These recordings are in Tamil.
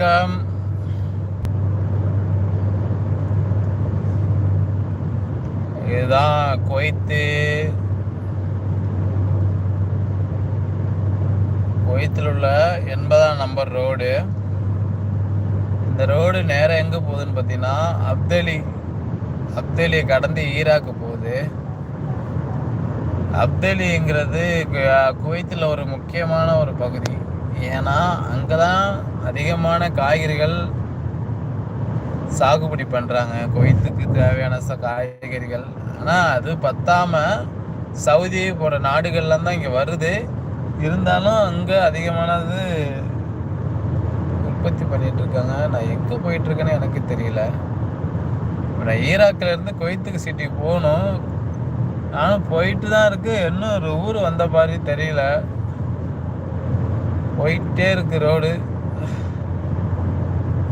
வணக்கம். இதுதான் குவைத்து. குவைத்தில் உள்ள எண்பதாம் நம்பர் ரோடு. இந்த ரோடு நேரம் எங்கே போகுதுன்னு பார்த்தீங்கன்னா அப்தலி அப்தலியை கடந்து ஈராக்கு போகுது. அப்தலிங்கிறது குவைத்தில் ஒரு முக்கியமான ஒரு பகுதி. ஏன்னா அங்கே தான் அதிகமான காய்கறிகள் சாகுபடி பண்ணுறாங்க கொய்த்துக்கு தேவையான ச காய்கறிகள். ஆனால் அது பத்தாமல் சவுதி போன்ற நாடுகள்லாம் தான் இங்கே வருது. இருந்தாலும் அங்கே அதிகமானது உற்பத்தி பண்ணிட்டு இருக்காங்க. நான் எங்கே போயிட்டு இருக்கேன்னு எனக்கு தெரியல. நான் ஈராக்கில் இருந்து கொய்த்துக்கு சிட்டி போகணும். நானும் போயிட்டு தான் இருக்கு. இன்னும் ஒரு ஊர் வந்த மாதிரி தெரியல. போயிட்டே இருக்கு ரோடு.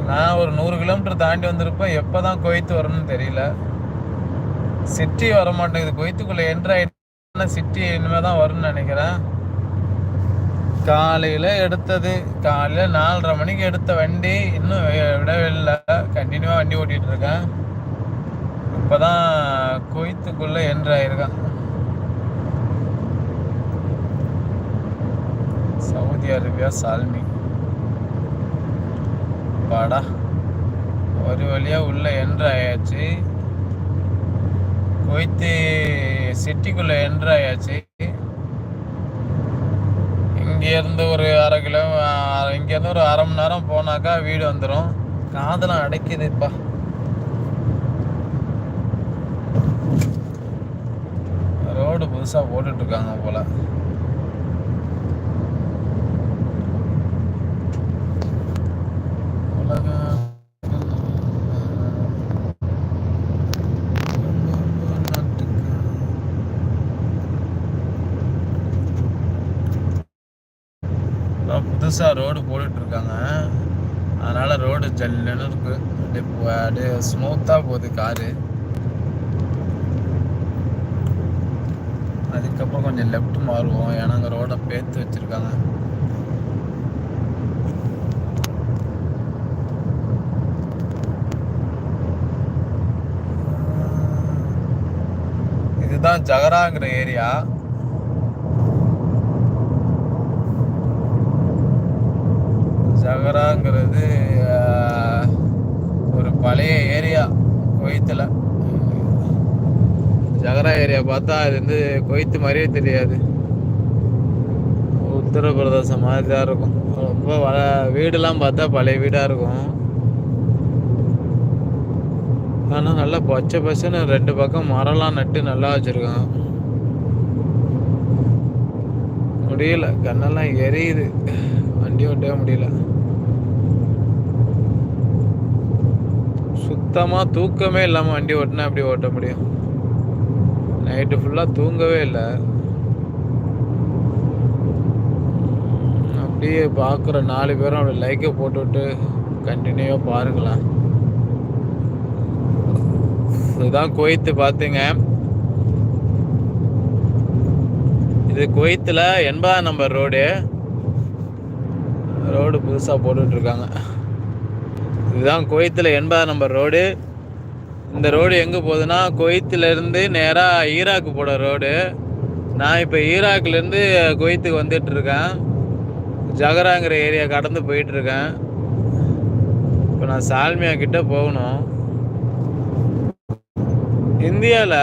நான் ஒரு நூறு கிலோமீட்டர் தாண்டி வந்திருப்பேன் எப்போ தான் கொய்த்து வரணும்னு தெரியல. சிட்டி வர மாட்டேங்குது கொய்த்துக்குள்ளே என்ட்ரு ஆகிட்டு சிட்டி இனிமேல் தான் வரும்னு நினைக்கிறேன். காலையில் எடுத்தது. காலையில் நாலரை மணிக்கு எடுத்த வண்டி இன்னும் விடவே இல்லை கண்டினியூவாக வண்டி ஓட்டிகிட்டு இருக்கேன். இப்போ தான் கொய்த்துக்குள்ளே என்ட்ராயிருக்கேன் சவுதி அரேபியா சால்மி. பாடா ஒரு வழியாக உள்ள என்ட்ரு ஆயாச்சு குவைத்து சிட்டிக்குள்ளே என்ட்ரு ஆயாச்சு இங்கேருந்து ஒரு அரை கிலோ இங்கேருந்து ஒரு அரை மணி நேரம் போனாக்கா வீடு வந்துடும் காதெல்லாம் அடைக்குதுப்பா. ரோடு புதுசாக போட்டுட்ருக்காங்க போல. புதுசாக ரோடு போட்டுட்டு இருக்காங்க அதனால ரோடு ஜல்லுன்னு இருக்கு. அப்படியே அப்படியே ஸ்மூத்தாக போகுது காரு. அதுக்கப்புறம் கொஞ்சம் லெஃப்ட் மாறுவோம். ஏன்னா அங்கே ரோடை பேத்து வச்சிருக்காங்க. இதுதான் ஜகராங்கிற ஏரியா. ஜகராங்கிறது ஒரு பழைய ஏரியா கொய்த்தில். ஜகரா ஏரியா பார்த்தா அது வந்து கொய்த்து மாதிரியே தெரியாது. உத்தரப்பிரதேசம் மாதிரி தான் இருக்கும். ரொம்ப வள வீடெல்லாம் பார்த்தா பழைய வீடாக இருக்கும். ஆனால் நல்லா பச்சை பச்சைன்னு ரெண்டு பக்கம் மரம்லாம் நட்டு நல்லா வச்சுருக்காங்க முடியல கண்ணெல்லாம் எரியுது. வண்டி ஓட்டவே முடியல. சுத்தமாக தூக்கமே இல்லாமல் வண்டி ஓட்டினா எப்படி ஓட்ட முடியும்? நைட்டு ஃபுல்லாக தூங்கவே இல்லை. அப்படியே பார்க்குற நாலு பேரும் அப்படி லைக்கை போட்டுவிட்டு கண்டினியூவாக பாருங்களேன் இதுதான் குவைத்து பார்த்துங்க இது குவைத்தில் எண்பதாம் நம்பர் ரோடு ரோடு புதுசாக போட்டுட்ருக்காங்க. இதுதான் குவைத்தில் எண்பதாம் நம்பர் ரோடு இந்த ரோடு எங்கே போகுதுன்னா குவைத்திலேருந்து நேராக ஈராக்கு போகிற ரோடு நான் இப்போ ஈராக்லேருந்து குவைத்துக்கு வந்துட்டுருக்கேன் ஜகராங்கிற ஏரியா கடந்து போயிட்டுருக்கேன் இப்போ நான் சால்மியா கிட்டே போகணும். இந்தியாவில்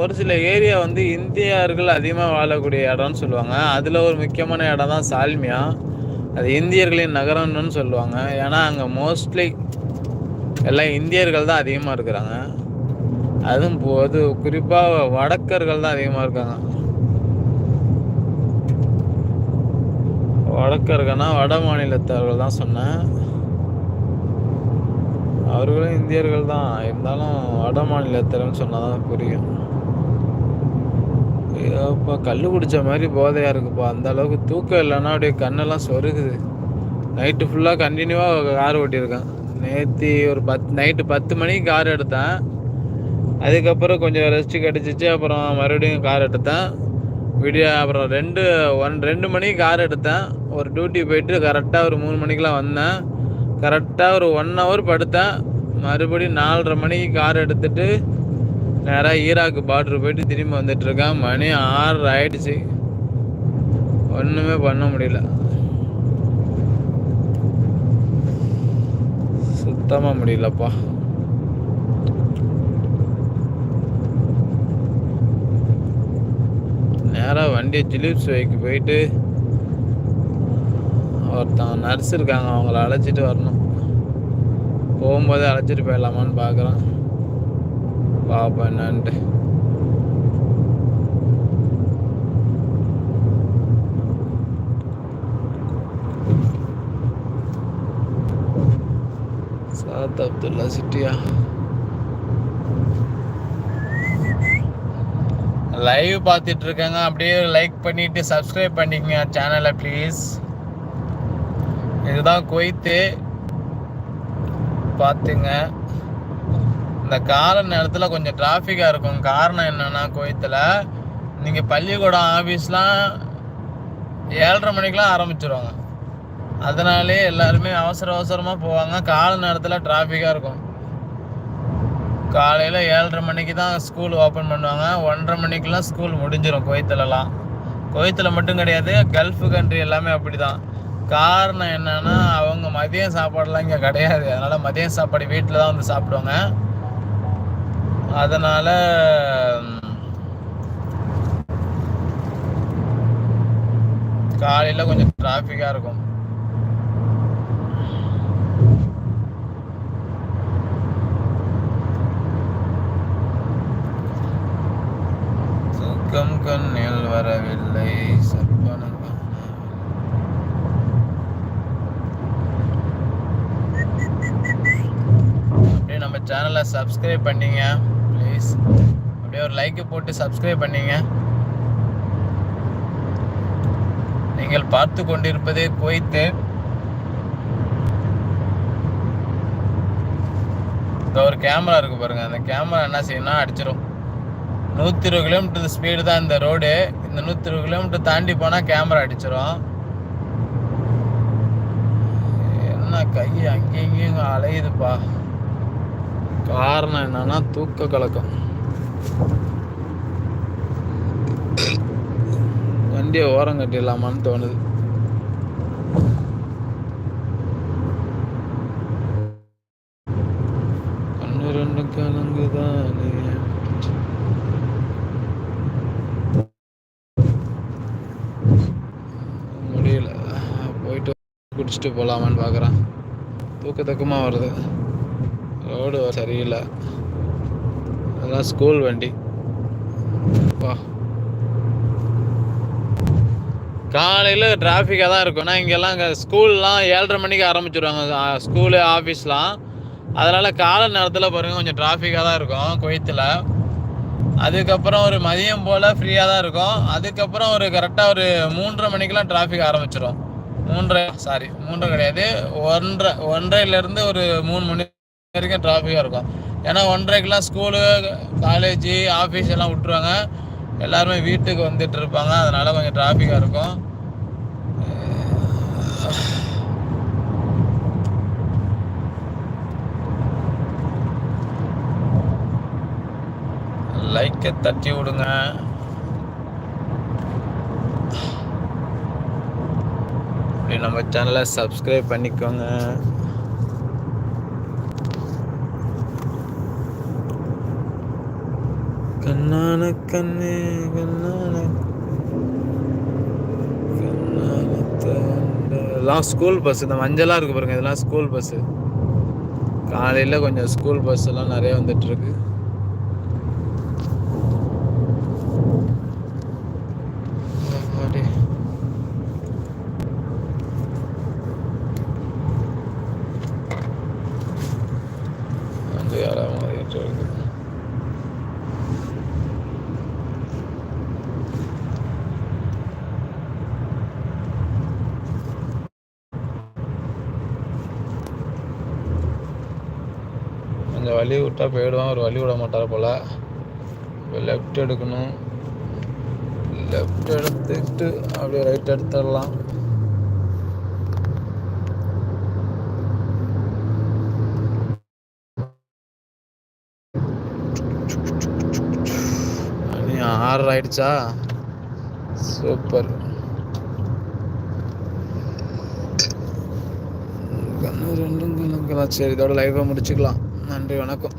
ஒரு சில ஏரியா வந்து இந்தியர்கள் அதிகமாக வாழக்கூடிய இடம்னு சொல்லுவாங்க. அதில் ஒரு முக்கியமான இடம் தான் சால்மியா. அது இந்தியர்களின் நகரம்னு சொல்லுவாங்க. ஏன்னா அங்கே மோஸ்ட்லி எல்லாம் இந்தியர்கள் தான் அதிகமாக இருக்கிறாங்க. அதுவும் போது குறிப்பாக வடக்கர்கள் தான் அதிகமாக இருக்காங்க. வடக்கர்கள்னா வட மாநிலத்தவர்கள் தான் சொன்னேன். அவர்களும் இந்தியர்கள் தான். இருந்தாலும் வட மாநிலத்தில்னு சொன்னால் தான் புரியும். இப்போ கல் குடிச்ச மாதிரி போதையாக இருக்குப்பா. அந்த அளவுக்கு தூக்கம் இல்லைன்னா அப்படியே கண்ணெல்லாம் சொருகுது. நைட்டு ஃபுல்லாக கண்டினியூவாக கார் ஓட்டியிருக்கேன். நேற்று ஒரு பத் நைட்டு பத்து மணிக்கு கார் எடுத்தேன். அதுக்கப்புறம் கொஞ்சம் ரெஸ்ட் கிடச்சிச்சு. அப்புறம் மறுபடியும் கார் எடுத்தேன். விடிய அப்புறம் ரெண்டு ஒன் ரெண்டு மணிக்கு கார் எடுத்தேன். ஒரு டியூட்டி போயிட்டு கரெக்டாக ஒரு மூணு மணிக்கெலாம் வந்தேன். கரெக்டாக ஒரு ஒன் ஹவர் படுத்தேன். மறுபடியும் நாலரை மணிக்கு கார் எடுத்துகிட்டு நேராக ஈராக்கு பார்டர் போயிட்டு திரும்பி வந்துட்டுருக்கேன் மணி ஆறு ஆயிடுச்சு. ஒன்றுமே பண்ண முடியல. சுத்தமாக முடியலப்பா. நேராக வண்டியை ஜிலிப்ஸ் வைக்கு போயிட்டு ஒருத்தன் நர்ஸ் இருக்காங்க அவங்கள அழைச்சிட்டு வரணும். போகும்போது அழைச்சிட்டு போயிடலாமான்னு பார்க்குறான் பார்ப்போம் என்னன்ட்டு. சாத் அப்துல்லா சிட்டியா? லைவ் பார்த்துட்டு இருக்கேங்க. அப்படியே லைக் பண்ணிட்டு சப்ஸ்கிரைப் பண்ணிக்கங்க சேனலை ப்ளீஸ் இதுதான் குவைத்து. பார்த்துங்க இந்த கால நேரத்தில் கொஞ்சம் டிராஃபிக்காக இருக்கும். காரணம் என்னென்னா குவைத்தில் நீங்கள் பள்ளிக்கூடம் ஆஃபீஸ்லாம் ஏழரை மணிக்கெலாம் ஆரம்பிச்சிருவாங்க. அதனாலே எல்லாருமே அவசர அவசரமாக போவாங்க. கால நேரத்தில் டிராஃபிக்காக இருக்கும். காலையில் ஏழரை மணிக்கு தான் ஸ்கூல் ஓப்பன் பண்ணுவாங்க. ஒன்றரை மணிக்கெலாம் ஸ்கூல் முடிஞ்சிடும் குவைத்துலலாம். குவைத்தில் மட்டும் கிடையாது கல்ஃப் கண்ட்ரி எல்லாமே அப்படி தான் காரணம் என்னென்னா அவங்க மதியம் சாப்பாடுலாம் இங்கே கிடையாது. அதனால் மதியம் சாப்பாடு வீட்டில் தான் வந்து சாப்பிடுவாங்க. அதனால் காலையில் கொஞ்சம் டிராஃபிக்காக இருக்கும். தூக்கம் கண்ணில் வரவில்லை. சற்பனம் அப்படியே நம்ம சேனலை சப்ஸ்கிரைப் பண்ணிங்க ப்ளீஸ் அப்படியே ஒரு லைக்கு போட்டு சப்ஸ்கிரைப் பண்ணிங்க. நீங்கள் பார்த்து கொண்டிருப்பதே குவைத்து. இந்த ஒரு கேமரா இருக்கு பாருங்க. அந்த கேமரா என்ன செய்யணும்னா அடிச்சிடும் நூற்றி இருபது கிலோமீட்டர் ஸ்பீடு தான் இந்த ரோடு இந்த நூற்றி இருபது கிலோமீட்டர் தாண்டி போனால் கேமரா அடிச்சிடும் என்ன கை அங்கேயும் இங்கேயும் அலையுதுப்பா. காரணம் என்னன்னா தூக்க கலக்கம். வண்டியை ஓரம் கட்டிடலாமான்னு தோணுது. கண்ணு ரெண்டு கலங்குதானே. முடியல. போயிட்டு குடிச்சிட்டு போகலாமான்னு பார்க்குறேன் தூக்க தக்கமாக வருது. ரோடு சரியில்லை. அதெல்லாம் ஸ்கூல் வண்டி. வா. காலையில் டிராஃபிக்காக தான் இருக்கும். ஏன்னா இங்கெல்லாம் இங்கே ஸ்கூல்லாம் ஏழரை மணிக்கு ஆரம்பிச்சிடுவாங்க ஸ்கூலு ஆஃபீஸ்லாம் அதனால் காலை நேரத்தில் பாருங்கள் கொஞ்சம் டிராஃபிக்காக தான் இருக்கும் குவைத்தில். அதுக்கப்புறம் ஒரு மதியம் போல் ஃப்ரீயாக தான் இருக்கும். அதுக்கப்புறம் ஒரு கரெக்டாக ஒரு மூன்றரை மணிக்கெலாம் டிராஃபிக் ஆரம்பிச்சிடும் மூன்றரை சாரி மூன்றரை கிடையாது. ஒன்றரை ஒன்றரைலேருந்து ஒரு மூணு மணி வரைக்கும் டிராஃபிக்காக இருக்கும். ஏன்னா ஒன்றரைக்கெலாம் ஸ்கூலு காலேஜு ஆஃபீஸ் எல்லாம் விட்டுருவாங்க. எல்லாருமே வீட்டுக்கு வந்துட்டு இருப்பாங்க. அதனால் கொஞ்சம் டிராஃபிக்காக இருக்கும். லைக்கை தட்டி விடுங்க. அப்படி நம்ம சேனலை சப்ஸ்கிரைப் பண்ணிக்கோங்க. கண்ணான கண்ணே கண்ணான. இதெல்லாம் ஸ்கூல் பஸ் இந்த மஞ்சளாக இருக்கு பாருங்க இதெல்லாம் ஸ்கூல் பஸ்ஸு காலையில் கொஞ்சம் ஸ்கூல் பஸ் எல்லாம் நிறைய வந்துட்டு இருக்கு அப்பாடி. வந்து யாராவது மோதிட்டு இருக்கு கொஞ்சம் வழி விட்டா போயிடுவான். அவர் வழி விட மாட்டார் போல். லெஃப்ட் எடுக்கணும். லெஃப்ட் எடுத்துக்கிட்டு அப்படியே ரைட் எடுத்துடலாம். ஆர்டர் ஆயிடுச்சா? சூப்பர் கண்ணு ரெண்டும் சரி இதோட லைவை முடிச்சுக்கலாம். நன்றி வணக்கம்.